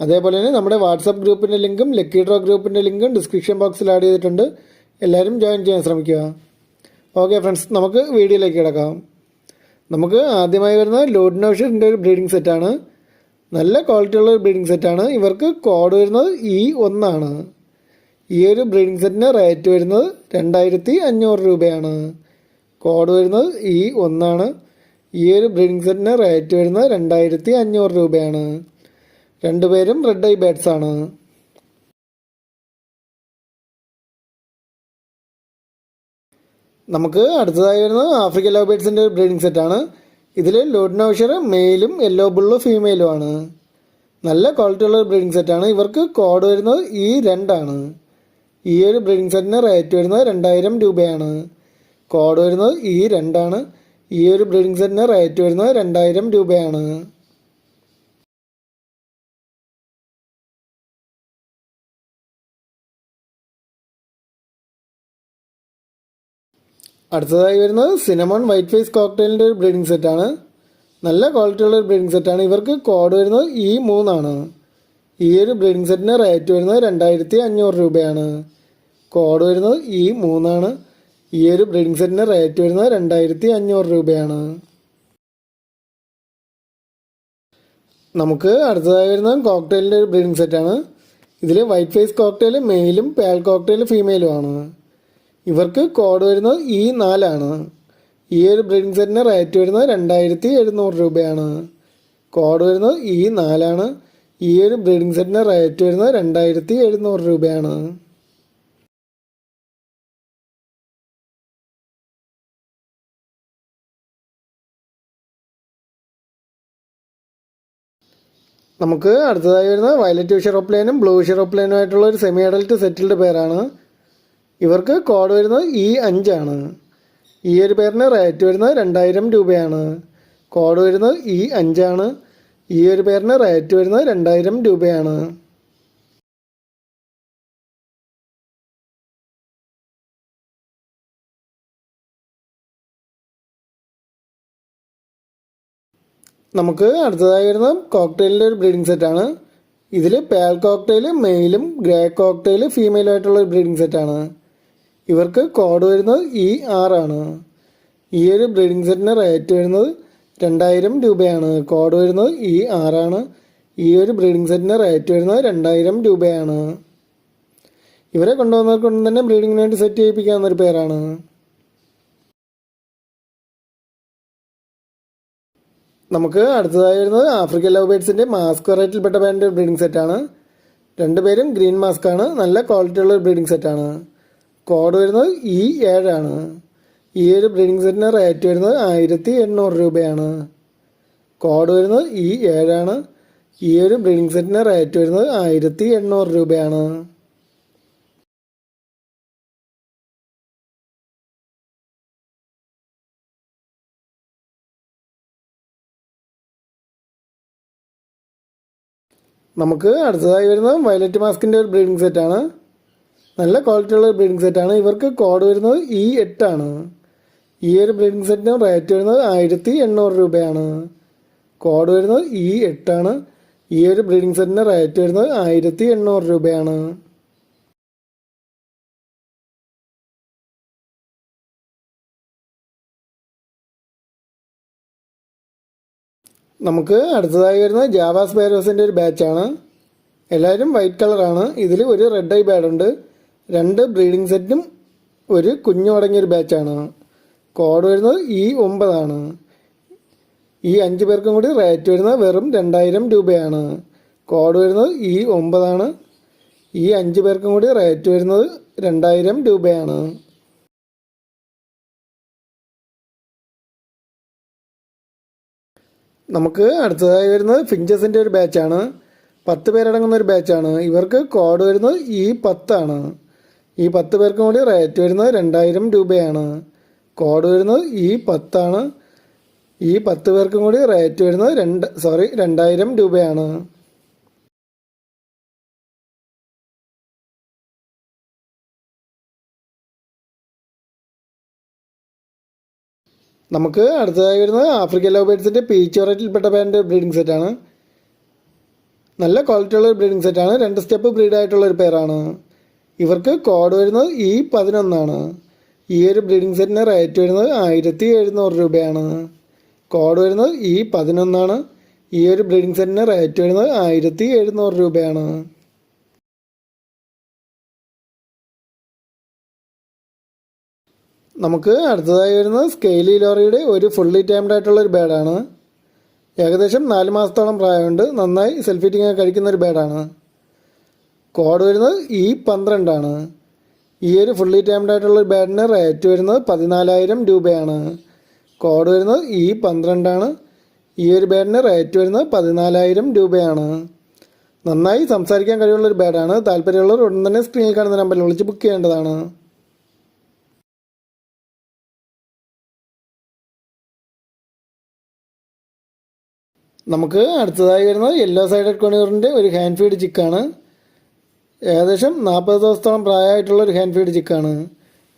അതേപോലെ തന്നെ നമ്മുടെ വാട്സപ്പ് ഗ്രൂപ്പിന്റെ ലിങ്കും ലക്കി ഡ്രോ ഗ്രൂപ്പിന്റെ ലിങ്കും ഡിസ്ക്രിപ്ഷൻ ബോക്സിൽ ആഡ് ചെയ്തിട്ടുണ്ട്. എല്ലാവരും ജോയിൻ ചെയ്യാൻ ശ്രമിക്കുക. ഓക്കെ ഫ്രണ്ട്സ് നമുക്ക് വീഡിയോയിലേക്ക് കിടക്കാം. നമുക്ക് ആദ്യമായി വരുന്ന ലോഡ് നോഷറിന്റെ ഒരു ബ്രീഡിംഗ് സെറ്റാണ് നല്ല ക്വാളിറ്റി ഉള്ള ഒരു ബ്രീഡിംഗ് സെറ്റാണ് ഇവർക്ക് കോഡ് വരുന്നത് ഇ ഒന്നാണ്. ഈ ഒരു ബ്രീഡിംഗ് സെറ്റിന് റേറ്റ് വരുന്നത് രണ്ടായിരത്തി അഞ്ഞൂറ് രൂപയാണ്. കോഡ് വരുന്നത് ഇ ഒന്നാണ്. ഈ ഒരു ബ്രീഡിംഗ് സെറ്റിന് റേറ്റ് വരുന്നത് രണ്ടായിരത്തി അഞ്ഞൂറ് രൂപയാണ്. രണ്ടുപേരും റെഡ് ഐ ബാറ്റ്സ് ആണ്. നമുക്ക് അടുത്തതായി വരുന്നത് ആഫ്രിക്കൻ ലവ് ബേഡ്സിന്റെ ഒരു ബ്രീഡിംഗ് സെറ്റാണ് ഇതിൽ ലോഡ് നൗഷർ മെയിലും യെല്ലോ ബുള്ളും ഫീമെയിലും ആണ്. നല്ല ക്വാളിറ്റി ഉള്ള ഒരു ബ്രീഡിംഗ് സെറ്റാണ് ഇവർക്ക് കോഡ് വരുന്നത് ഈ രണ്ടാണ് ഈ ഒരു ബ്രീഡിംഗ് സെറ്റിന് റേറ്റ് വരുന്നത് രണ്ടായിരം രൂപയാണ്. കോഡ് വരുന്നത് ഈ രണ്ടാണ് ഈ ഒരു ബ്രീഡിംഗ് സെറ്റിന് റേറ്റ് വരുന്നത് രണ്ടായിരം രൂപയാണ്. അടുത്തതായി വരുന്നത് സിനമോൺ വൈറ്റ് ഫേസ് കോക്ടെയിലിന്റെ ഒരു ബ്രീഡിംഗ് സെറ്റാണ് നല്ല ക്വാളിറ്റിയുള്ള ഒരു ബ്രീഡിംഗ് സെറ്റാണ് ഇവർക്ക് കോഡ് വരുന്നത് ഈ മൂന്നാണ്. ഈ ഒരു ബ്രീഡിംഗ് സെറ്റിന് റേറ്റ് വരുന്നത് രണ്ടായിരത്തി അഞ്ഞൂറ് രൂപയാണ്. കോഡ് വരുന്നത് ഈ മൂന്നാണ്. ഈ ഒരു ബ്രീഡിംഗ് സെറ്റിന് റേറ്റ് വരുന്നത് രണ്ടായിരത്തി അഞ്ഞൂറ് രൂപയാണ്. നമുക്ക് അടുത്തതായി വരുന്ന കോക്ടെയിലിന്റെ ഒരു ബ്രീഡിംഗ് സെറ്റാണ് ഇതിൽ വൈറ്റ് ഫേസ് കോക്ടെയിൽ മെയിലും പേൽ കോക്ടെയിൽ ഫീമെയിലും ആണ്. ഇവർക്ക് കോഡ് വരുന്നത് ഈ നാലാണ്. ഈ ഒരു ബ്രീഡിംഗ് സെറ്റിന് റേറ്റ് വരുന്നത് രണ്ടായിരത്തി എഴുന്നൂറ് രൂപയാണ്. കോഡ് വരുന്നത് ഈ നാലാണ്. ഈ ഒരു ബ്രീഡിംഗ് സെറ്റിന് റേറ്റ് വരുന്നത് രണ്ടായിരത്തി എഴുന്നൂറ് രൂപയാണ്. നമുക്ക് അടുത്തതായി വരുന്നത് വയലറ്റ് ഷെറോപ്ലെയിനും ബ്ലൂ ഷെറോപ്ലെയിനുമായിട്ടുള്ള ഒരു സെമി അഡൽട്ട് സെറ്റിൽഡ് പേരാണ് ഇവർക്ക് കോഡ് വരുന്നത് ഇ അഞ്ചാണ് ഈ ഒരു പേരിന് റേറ്റ് വരുന്നത് രണ്ടായിരം രൂപയാണ്. കോഡ് വരുന്നത് ഇ അഞ്ചാണ് ഈ ഒരു പേരിന് റേറ്റ് വരുന്നത് രണ്ടായിരം രൂപയാണ്. നമുക്ക് അടുത്തതായി വരുന്ന കോക്ടെയിലിന്റെ ഒരു ബ്രീഡിംഗ് സെറ്റാണ് ഇതിൽ പേൽ കോക്ടെയിൽ മെയിലും ഗ്രേ കോക്ടെയിൽ ഫീമെയിലും ആയിട്ടുള്ള ഒരു ബ്രീഡിംഗ് സെറ്റാണ് ഇവർക്ക് കോഡ് വരുന്നത് ഇ ആറാണ് ഈ ഒരു ബ്രീഡിംഗ് സെറ്റിന് റേറ്റ് വരുന്നത് രണ്ടായിരം രൂപയാണ്. കോഡ് വരുന്നത് ഇ ആറാണ് ഈ ഒരു ബ്രീഡിംഗ് സെറ്റിന് റേറ്റ് വരുന്നത് രണ്ടായിരം രൂപയാണ്. ഇവരെ കൊണ്ടുവന്നവർ കൊണ്ട് തന്നെ ബ്രീഡിങ്ങിന് വേണ്ടി സെറ്റ് ചെയ്യിപ്പിക്കാവുന്ന ഒരു പേരാണ്. നമുക്ക് അടുത്തതായി വരുന്നത് ആഫ്രിക്കൻ ലവ് ബേഡ്സിന്റെ മാസ്ക് വെറൈറ്റിയിൽപ്പെട്ട പേരിന്റെ ബ്രീഡിംഗ് സെറ്റാണ് രണ്ടുപേരും ഗ്രീൻ മാസ്ക് ആണ്. നല്ല ക്വാളിറ്റി ഉള്ള ബ്രീഡിംഗ് സെറ്റാണ് കോഡ് വരുന്നത് ഇ ഏഴാണ് ഈ ഒരു ബ്രീഡിംഗ് സെറ്റിന് റേറ്റ് വരുന്നത് ആയിരത്തി എണ്ണൂറ് രൂപയാണ്. കോഡ് വരുന്നത് ഇ ഏഴാണ് ഈ ഒരു ബ്രീഡിംഗ് സെറ്റിന് റേറ്റ് വരുന്നത് ആയിരത്തി എണ്ണൂറ് രൂപയാണ്. നമുക്ക് അടുത്തതായി വരുന്നത് വയലറ്റ് മാസ്കിന്റെ ഒരു ബ്രീഡിംഗ് സെറ്റാണ് നല്ല ക്വാളിറ്റി ഉള്ള ബ്രീഡിംഗ് സെറ്റാണ് ഇവർക്ക് കോഡ് വരുന്നത് ഇ എട്ടാണ് ഈ ഒരു ബ്രീഡിംഗ് സെറ്റിന് റേറ്റ് വരുന്നത് ആയിരത്തി എണ്ണൂറ് രൂപയാണ്. കോഡ് വരുന്നത് ഇ എട്ടാണ് ഈ ഒരു ബ്രീഡിംഗ് സെറ്റിന് റേറ്റ് വരുന്നത് ആയിരത്തി എണ്ണൂറ് രൂപയാണ്. നമുക്ക് അടുത്തതായി വരുന്നത് ജാവാസ് ബേരോസിന്റെ ഒരു ബാച്ചാണ് എല്ലാവരും വൈറ്റ് കളറാണ് ഇതിൽ ഒരു റെഡ് ഐ ബാഡുണ്ട് രണ്ട് ബ്രീഡിംഗ് സെറ്റും ഒരു കുഞ്ഞു അടങ്ങിയൊരു ബാച്ചാണ്. കോഡ് വരുന്നത് ഈ ഒമ്പതാണ്. ഈ അഞ്ച് പേർക്കും കൂടി റേറ്റ് വരുന്നത് വെറും രണ്ടായിരം രൂപയാണ്. കോഡ് വരുന്നത് ഈ ഒമ്പതാണ്. ഈ അഞ്ച് പേർക്കും കൂടി റേറ്റ് വരുന്നത് രണ്ടായിരം രൂപയാണ്. നമുക്ക് അടുത്തതായി വരുന്നത് ഫിഞ്ചസിന്റെ ഒരു ബാച്ചാണ്. പത്ത് പേരടങ്ങുന്ന ഒരു ബാച്ചാണ്. ഇവർക്ക് കോഡ് വരുന്നത് ഈ പത്താണ്. ഈ പത്ത് പേർക്കും കൂടി റേറ്റ് വരുന്നത് രണ്ടായിരം രൂപയാണ്. കോഡ് വരുന്നത് ഈ പത്താണ്. ഈ പത്ത് പേർക്കും കൂടി റേറ്റ് വരുന്നത് രണ്ട് സോറി രണ്ടായിരം രൂപയാണ്. നമുക്ക് അടുത്തതായി വരുന്നത് ആഫ്രിക്കൻ ലവ് ബേഡ്സിന്റെ പീച്ച് വെറൈറ്റിയിൽപ്പെട്ട പാന്റെ ബ്രീഡിംഗ് സെറ്റാണ്. നല്ല ക്വാളിറ്റി ഉള്ള ഒരു ബ്രീഡിംഗ് സെറ്റാണ്. രണ്ട് സ്റ്റെപ്പ് ബ്രീഡ് ആയിട്ടുള്ള ഒരു പേരാണ് ഇവർക്ക് കോഡ് വരുന്നത് ഈ പതിനൊന്നാണ്. ഈ ഒരു ബ്രീഡിംഗ് സെറ്റിന് റേറ്റ് വരുന്നത് ആയിരത്തി എഴുന്നൂറ് രൂപയാണ്. കോഡ് വരുന്നത് ഈ പതിനൊന്നാണ്. ഈ ഒരു ബ്രീഡിംഗ് സെറ്റിന് റേറ്റ് വരുന്നത് ആയിരത്തി എഴുന്നൂറ് രൂപയാണ്. നമുക്ക് അടുത്തതായി വരുന്നത് സ്കെയിലി ലോറിയുടെ ഒരു ഫുള്ളി ടൈംഡ് ആയിട്ടുള്ള ഒരു ബേഡാണ് ഏകദേശം നാല് മാസത്തോളം പ്രായമുണ്ട്. നന്നായി സെൽഫിറ്റിംഗ് കഴിക്കുന്ന ഒരു ബേഡാണ് കോഡ് വരുന്നത് ഈ പന്ത്രണ്ടാണ്. ഈ ഒരു ഫുള്ളി ടൈംഡ് ആയിട്ടുള്ള ഒരു ബാഡിന് റേറ്റ് വരുന്നത് പതിനാലായിരം രൂപയാണ്. കോഡ് വരുന്നത് ഈ പന്ത്രണ്ടാണ്. ഈ ഒരു ബാഡിന് റേറ്റ് വരുന്നത് പതിനാലായിരം രൂപയാണ്. നന്നായി സംസാരിക്കാൻ കഴിവുള്ള ഒരു ബാഡാണ് താല്പര്യമുള്ളവർ ഉടൻ തന്നെ സ്ക്രീനിൽ കാണുന്ന നമ്പറിൽ വിളിച്ച് ബുക്ക് ചെയ്യേണ്ടതാണ്. നമുക്ക് അടുത്തതായി വരുന്നത് യെല്ലോ സൈഡഡ് കൊണിയൂറിന്റെ ഒരു ഹാൻഡ് ഫീഡ് ചിക്കാണ് ഏകദേശം നാൽപ്പത് ദിവസത്തോളം പ്രായമായിട്ടുള്ള ഒരു ഹാൻഡ് ഫീഡ് ചിക്കാണ്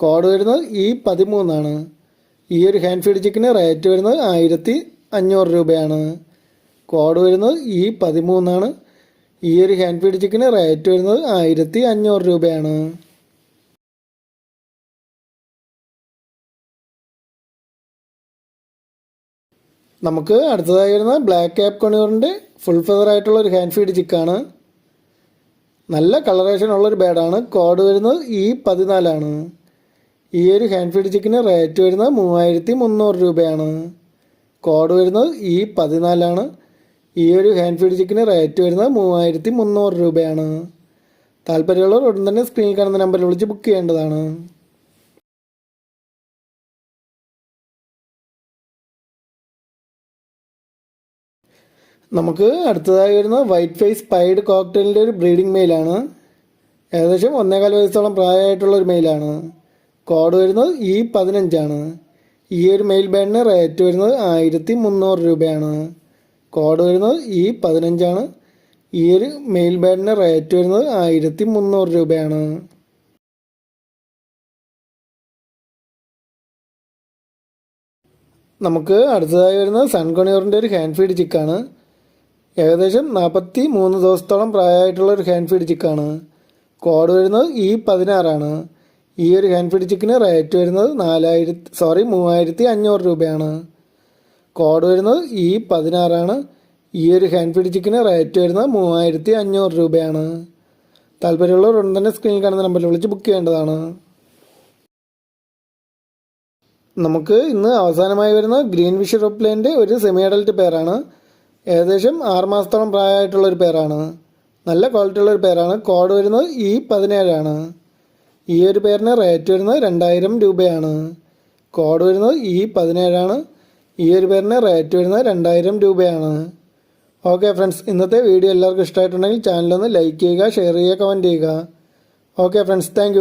കോഡ് വരുന്നത് ഈ പതിമൂന്നാണ്. ഈ ഒരു ഹാൻഡ് ഫീഡ് ചിക്കിന് റേറ്റ് വരുന്നത് ആയിരത്തി അഞ്ഞൂറ് രൂപയാണ്. കോഡ് വരുന്നത് ഈ പതിമൂന്നാണ്. ഈ ഒരു ഹാൻഡ് ഫീഡ് ചിക്കിന് റേറ്റ് വരുന്നത് ആയിരത്തി അഞ്ഞൂറ് രൂപയാണ്. നമുക്ക് അടുത്തതായി വരുന്ന ബ്ലാക്ക് ക്യാപ് കണിയൂറിന്റെ ഫുൾ ഫെദർ ആയിട്ടുള്ള ഒരു ഹാൻഡ് ഫീഡ് ചിക്കാണ് നല്ല കളറേഷൻ ഉള്ളൊരു ബേഡാണ് കോഡ് വരുന്നത് ഈ പതിനാലാണ്. ഈ ഒരു ഹാൻഡ് ഫീഡ് ചിക്കിന് റേറ്റ് വരുന്നത് മൂവായിരത്തി മുന്നൂറ് രൂപയാണ്. കോഡ് വരുന്നത് ഈ പതിനാലാണ്. ഈ ഒരു ഹാൻഡ് ഫീഡ് ചിക്കിന് റേറ്റ് വരുന്നത് മൂവായിരത്തി മുന്നൂറ് രൂപയാണ്. താല്പര്യമുള്ളവർ ഉടൻ തന്നെ സ്ക്രീനിൽ കാണുന്ന നമ്പറിൽ വിളിച്ച് ബുക്ക് ചെയ്യേണ്ടതാണ്. നമുക്ക് അടുത്തതായി വരുന്ന വൈറ്റ് ഫേസ് പൈഡ് കോക്ടെയിലിന്റെ ഒരു ബ്രീഡിംഗ് മെയിലാണ് ഏകദേശം ഒന്നേകാൽ വയസ്സോളം പ്രായമായിട്ടുള്ള ഒരു മെയിലാണ് കോഡ് വരുന്നത് ഇ പതിനഞ്ചാണ് ഈ ഒരു മെയിൽ ബാൻഡിന് റേറ്റ് വരുന്നത് ആയിരത്തി മുന്നൂറ് രൂപയാണ്. കോഡ് വരുന്നത് ഇ പതിനഞ്ചാണ് ഈ ഒരു മെയിൽ ബാൻഡിന് റേറ്റ് വരുന്നത് ആയിരത്തി മുന്നൂറ് രൂപയാണ്. നമുക്ക് അടുത്തതായി വരുന്നത് സൺകൊണിയൂറിന്റെ ഒരു ഹാൻഡ് ഫീഡ് ചിക്കാണ് ഏകദേശം നാൽപ്പത്തി മൂന്ന് ദിവസത്തോളം പ്രായമായിട്ടുള്ള ഒരു ഹാൻഡ് ഫീഡ് ചിക്കാണ് കോഡ് വരുന്നത് ഈ പതിനാറാണ്. ഈ ഒരു ഹാൻഡ് ഫീഡ് ചിക്കിന് റേറ്റ് വരുന്നത് നാലായിരത്തി സോറി മൂവായിരത്തി അഞ്ഞൂറ് രൂപയാണ്. കോഡ് വരുന്നത് ഈ പതിനാറാണ്. ഈ ഒരു ഹാൻഡ് ഫീഡ് ചിക്കിന് റേറ്റ് വരുന്നത് മൂവായിരത്തി അഞ്ഞൂറ് രൂപയാണ്. താല്പര്യമുള്ളവർ ഉടൻ തന്നെ സ്ക്രീനിൽ കാണുന്ന നമ്പറിൽ വിളിച്ച് ബുക്ക് ചെയ്യേണ്ടതാണ്. നമുക്ക് ഇന്ന് അവസാനമായി വരുന്ന ഗ്രീൻ വിഷ് റോപ്ലേന്റെ ഒരു സെമി അഡൽറ്റ് പേരാണ് ഏകദേശം ആറുമാസത്തോളം പ്രായമായിട്ടുള്ള ഒരു പേരാണ്. നല്ല ക്വാളിറ്റി ഉള്ള ഒരു പേരാണ്. കോഡ് വരുന്നത് ഇ പതിനേഴാണ്. ഈ ഒരു പേരിന് റേറ്റ് വരുന്നത് രണ്ടായിരം രൂപയാണ്. കോഡ് വരുന്നത് ഇ പതിനേഴാണ്. ഈ ഒരു പേരിന് റേറ്റ് വരുന്നത് രണ്ടായിരം രൂപയാണ്. ഓക്കെ ഫ്രണ്ട്സ് ഇന്നത്തെ വീഡിയോ എല്ലാവർക്കും ഇഷ്ടമായിട്ടുണ്ടെങ്കിൽ ചാനലൊന്ന് ലൈക്ക് ചെയ്യുക ഷെയർ ചെയ്യുക കമന്റ് ചെയ്യുക. Okay friends thank